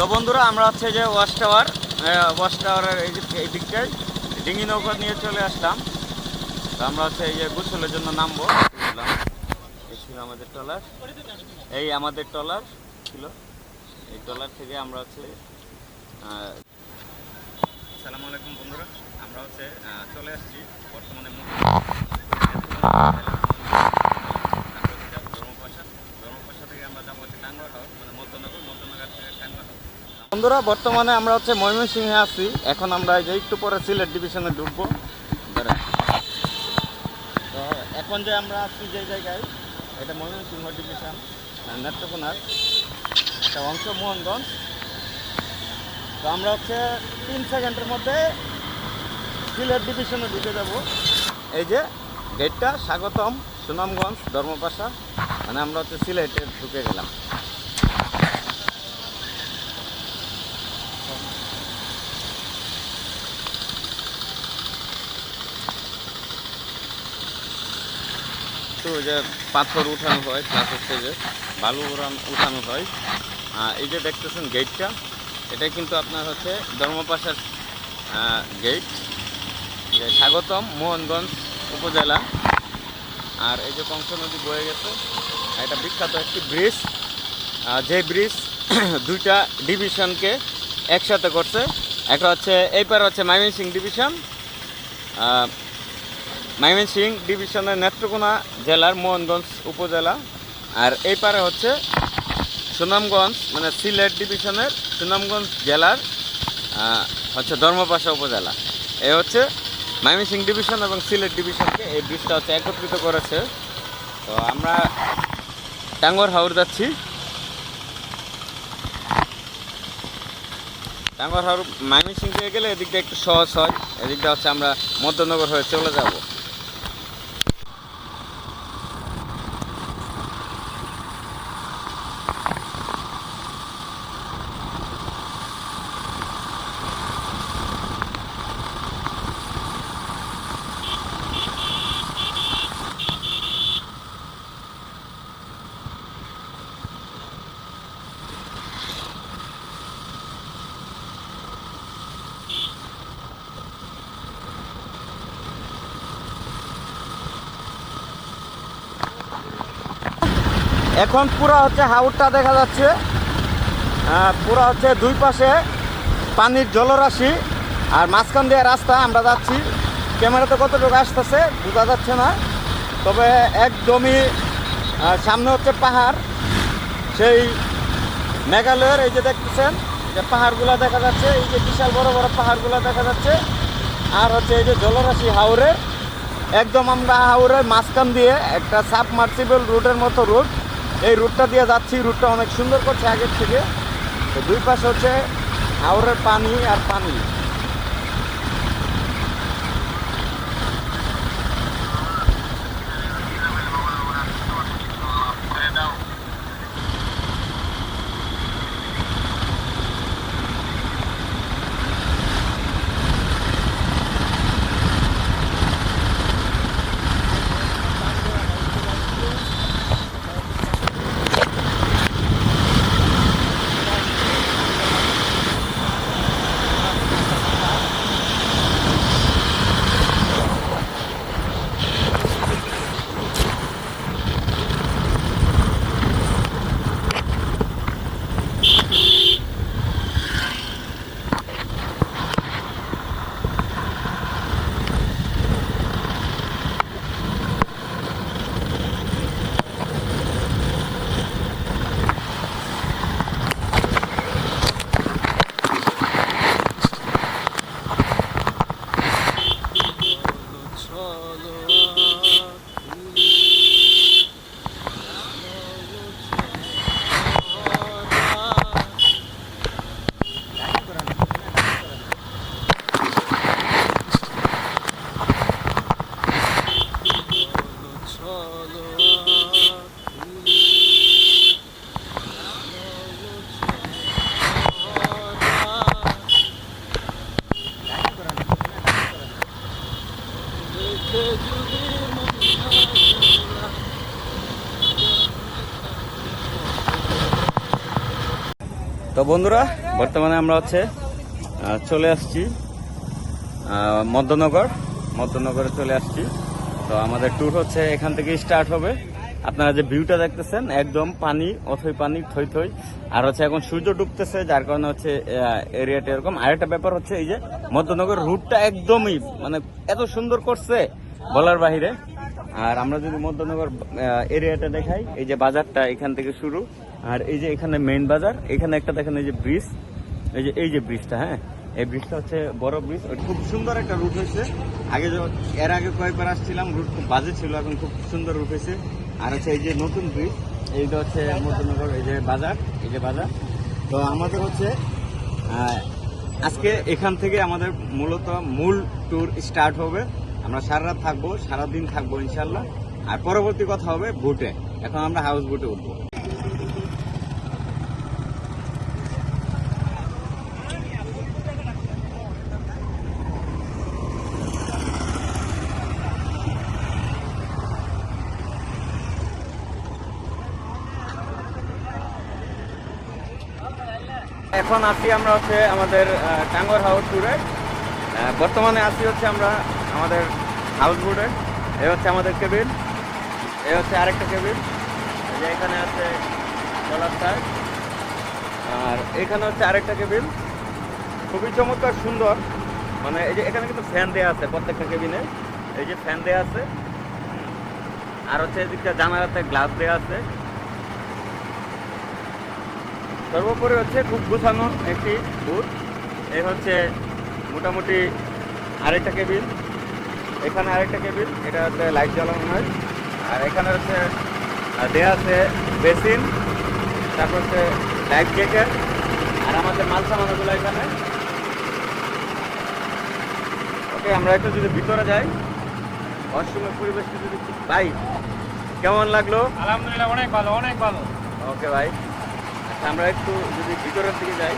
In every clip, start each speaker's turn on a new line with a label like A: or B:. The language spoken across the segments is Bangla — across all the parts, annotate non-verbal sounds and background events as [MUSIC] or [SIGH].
A: তো বন্ধুরা, আমরা হচ্ছে যে ওয়াশ টাওয়ার ওয়াশ টাওয়ারের এই যে এই দিকটায় ডিঙি নৌকা নিয়ে চলে আসলাম। তো আমরা হচ্ছে এই যে গোসলের জন্য নামবো। ছিল আমাদের ট্রলার। এই আমাদের ট্রলার ছিল। এই ট্রলার থেকে আমরা হচ্ছে আসসালামু আলাইকুম বন্ধুরা। আমরা হচ্ছে চলে আসছি বর্তমানে মুখ- ধর্মপাশা ধর্মপাশা থেকে আমরা যাব হচ্ছে টাঙ্গুয়ার হাওর মানে মধ্যনগর মধ্যনগর থেকে টাঙ্গুয়ার হাওর বন্ধুরা বর্তমানে আমরা হচ্ছে ময়মনসিংহে আছি। এখন আমরা এই যে একটু পরে সিলেট ডিভিশনে ঢুকবো। তো এখন যে আমরা আছি যে জায়গায় এটা ময়মনসিংহ ডিভিশন আহ, নেত্রকোনার একটা অংশ মোহনগঞ্জ। তো আমরা হচ্ছে তিন সেকেন্ডের মধ্যে সিলেট ডিভিশনে ঢুকে যাব। এই যে গেটটা স্বাগতম সুনামগঞ্জ ধর্মপাশা মানে আমরা হচ্ছে সিলেটে ঢুকে গেলাম। তো যে পাথর উঠানো হয় প্লাস হচ্ছে যে বালু উঠানো হয়। এই যে দেখতেছেন গেটটা এটা কিন্তু আপনার হচ্ছে ধর্মপাশার গেট যে স্বাগতম মোহনগঞ্জ উপজেলা। আর এই যে কংস নদী বয়ে গেছে এটা বিখ্যাত একটি ব্রিজ যে ব্রিজ [CLEARS THROAT] দুইটা ডিভিশনকে একসাথে করছে, একটা হচ্ছে, এই পার হচ্ছে ময়মনসিং ডিভিশন আহ, ময়মনসিং ডিভিশনের নেত্রকোনা জেলার মোহনগঞ্জ উপজেলা। আর এই পারে হচ্ছে সুনামগঞ্জ মানে সিলেট ডিভিশনের সুনামগঞ্জ জেলার হচ্ছে ধর্মপাশা উপজেলা। এই হচ্ছে ময়মনসিং ডিভিশন এবং সিলেট ডিভিশনকে এই ব্রিজটা হচ্ছে একত্রিত করেছে। তো আমরা টাঙ্গর হাওর যাচ্ছি। টাঙ্গর হাওর ময়মনসিং থেকে গেলে এদিকটা একটু সহজ হয়। এদিকটা হচ্ছে আমরা মধ্যনগর হয়ে চলে যাব। এখন পুরো হচ্ছে হাওরটা দেখা যাচ্ছে। আহ, পুরো হচ্ছে দুই পাশে পানির জলরাশি আর মাঝখান দিয়ে রাস্তা আমরা যাচ্ছি। ক্যামেরাতে কতটুকু আসতেছে বোঝা যাচ্ছে না। তবে একদমই সামনে হচ্ছে পাহাড়। সেই মেঘালয়ের এই যে দেখতেছেন যে পাহাড়গুলো দেখা যাচ্ছে এই যে বিশাল বড় বড় পাহাড়গুলো দেখা যাচ্ছে। আর হচ্ছে এই যে জলরাশি হাওরের একদম আমরা হাওরের মাঝখান দিয়ে একটা সাবমার্সিবল রুটের মতো রুট এই রুটটা দিয়ে যাচ্ছি, রুটটা অনেক সুন্দর করছে আগের থেকে। তো দুই পাশে হচ্ছে হাওড়ের পানি আর পানি। বন্ধুরা, বর্তমানে আমরা হচ্ছে চলে আসছি মধ্যনগর, মধ্যনগরে চলে আসছি। তো আমাদের ট্যুর হচ্ছে এখান থেকে স্টার্ট হবে। আপনারা যে ভিউটা দেখতেছেন, একদম পানি, অথই পানি, থই থই। আর হচ্ছে এখন সূর্য ডুবতেছে, যার কারণে হচ্ছে এরিয়াটা এরকম। আরেকটা ব্যাপার হচ্ছে এই যে, মধ্যনগর রুটটা একদমই মানে এত সুন্দর করছে বলার বাহিরে। আর আমরা যদি মধ্যনগর এরিয়াটা দেখাই, এই যে বাজারটা এখান থেকে শুরু। আর এই যে এখানে মেইন বাজার, এখানে একটা দেখেন এই যে ব্রিজ এই যে এই যে ব্রিজটা হ্যাঁ? এই ব্রিজটা হচ্ছে বড় ব্রিজ খুব সুন্দর একটা রুট হয়েছে। আগে এর আগে কয়েকবার আসছিলাম রুট খুব বাজে ছিল, এখন খুব সুন্দর রুট হয়েছে। আর হচ্ছে এই যে নতুন ব্রিজ এইটা হচ্ছে মধ্যনগর এই যে বাজার, এই যে বাজার। তো আমাদের হচ্ছে আজকে এখান থেকে আমাদের মূলত মূল ট্যুর স্টার্ট হবে। আমরা সারা রাত থাকব, সারাদিন থাকব ইনশাল্লাহ আর পরবর্তী কথা হবে বোটে এখন আমরা হাউস বোটে উঠবো। এখন আছি আমরা হচ্ছে আমাদের টাঙ্গর হাউস ট্যুরে বর্তমানে আছি হচ্ছে আমরা আমাদের হাউস বোটে এ। হচ্ছে আমাদের কেবিন এ হচ্ছে আরেকটা কেবিন যে এখানে আছে স্যার আর এখানে হচ্ছে আরেকটা কেবিন খুবই চমৎকার সুন্দর। মানে এই যে এখানে কিন্তু ফ্যান দেওয়া আছে প্রত্যেকটা কেবিনে এই যে ফ্যান দেওয়া আছে। আর হচ্ছে এদিকটা জানালাতে গ্লাস দেওয়া আছে। সর্বোপরি হচ্ছে খুব গুছানো একটি বুথ এই হচ্ছে মোটামুটি আরেকটা কেবিন এখানে আরেকটা কেবিন এটা হচ্ছে লাইট জ্বালানো হয়। আর এখানে হচ্ছে দেয়া আছে বেসিন তারপর হচ্ছে লাইফ জ্যাকেট আর আমাদের মাল সামানগুলো এখানে। ওকে আমরা একটু যদি ভিতরে যাই ওয়াশরুমের পরিবেশটা যদি পাই কেমন লাগল?
B: আলহামদুলিল্লাহ অনেক ভালো অনেক ভালো।
A: ওকে ভাই। আমরা একটু যদি ভিতরের দিকে যাই।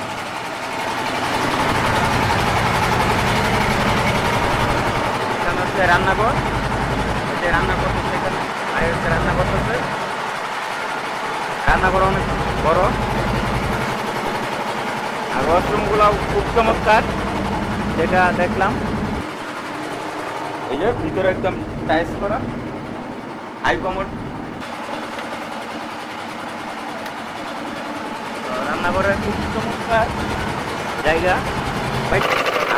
A: এখানে হচ্ছে রান্নাঘর। যে রান্না করতেছে এখানে। ভাই হচ্ছে রান্না করতেছে রান্নাঘর অনেক বড়। আর ওয়াশরুমগুলো খুব চমৎকার, যেটা দেখলাম। এই যে ভিতরে একদম টাইস করা। হাই রান্নাঘরের খুব চমৎকার জায়গা।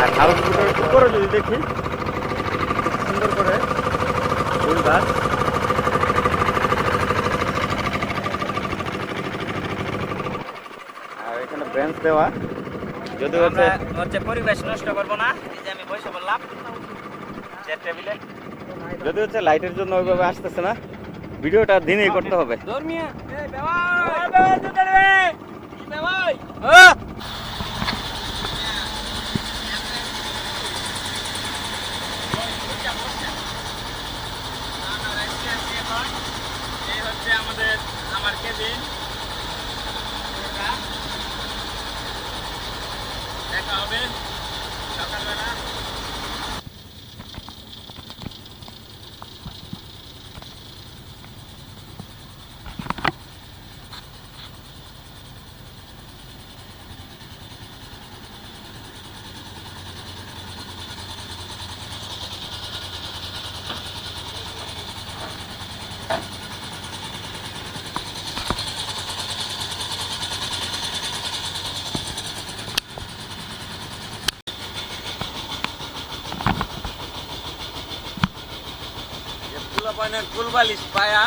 A: আর হাউস বোটের উপরে যদি দেখি খুব সুন্দর করে ফুল গাছ। আর এখানে বেঞ্চ দেওয়া। যদি হচ্ছে
B: হচ্ছে পরিবেশ নষ্ট করব না এই যে আমি বসে বললাম চেয়ার টেবিলে
A: যদি হচ্ছে লাইটের জন্য ওইভাবে আসতেছে না। ভিডিওটা দিনেই করতে হবে।
B: ধর্মিয়া আমাদের আমার কেবিন দেখা হবে সকালবেলা
A: পানের ফুল পায়া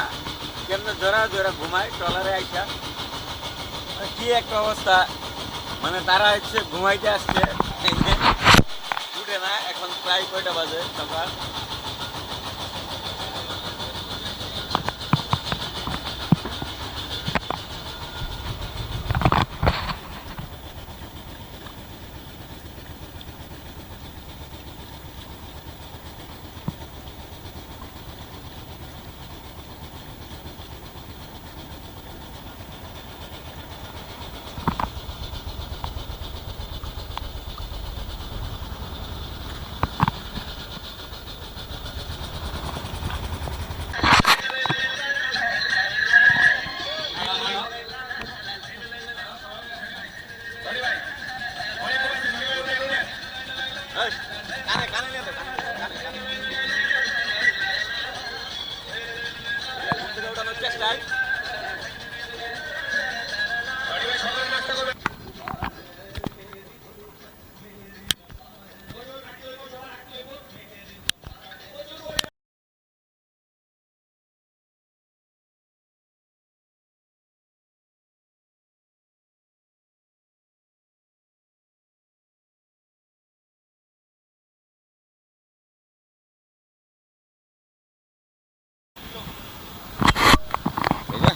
A: কেমনে জোরা জোরা ঘুমায়, ট্রলারে আইসা। কি একটা অবস্থা। মানে তারা হচ্ছে ঘুমাইতে আসছে। উঠে না, এখন প্রায় কয়টা বাজে সকাল?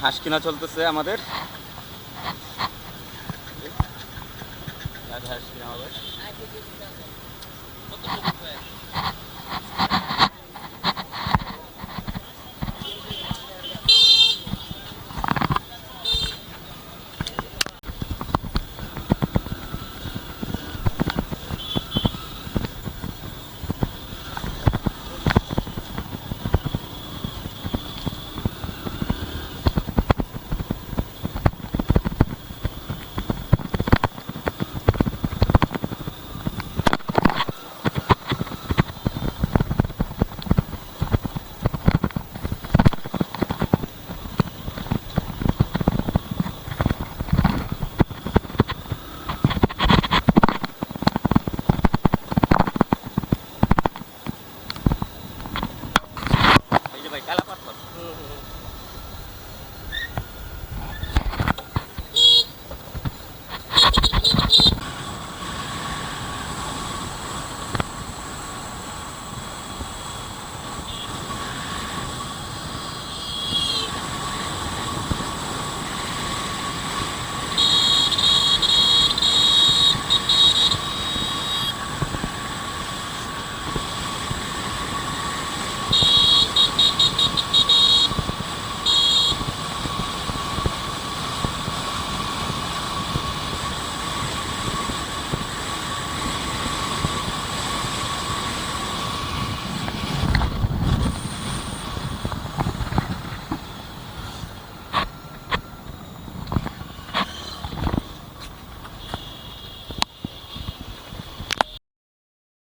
A: হাঁস কিনা চলতেছে আমাদের। হাঁস কিনা হবে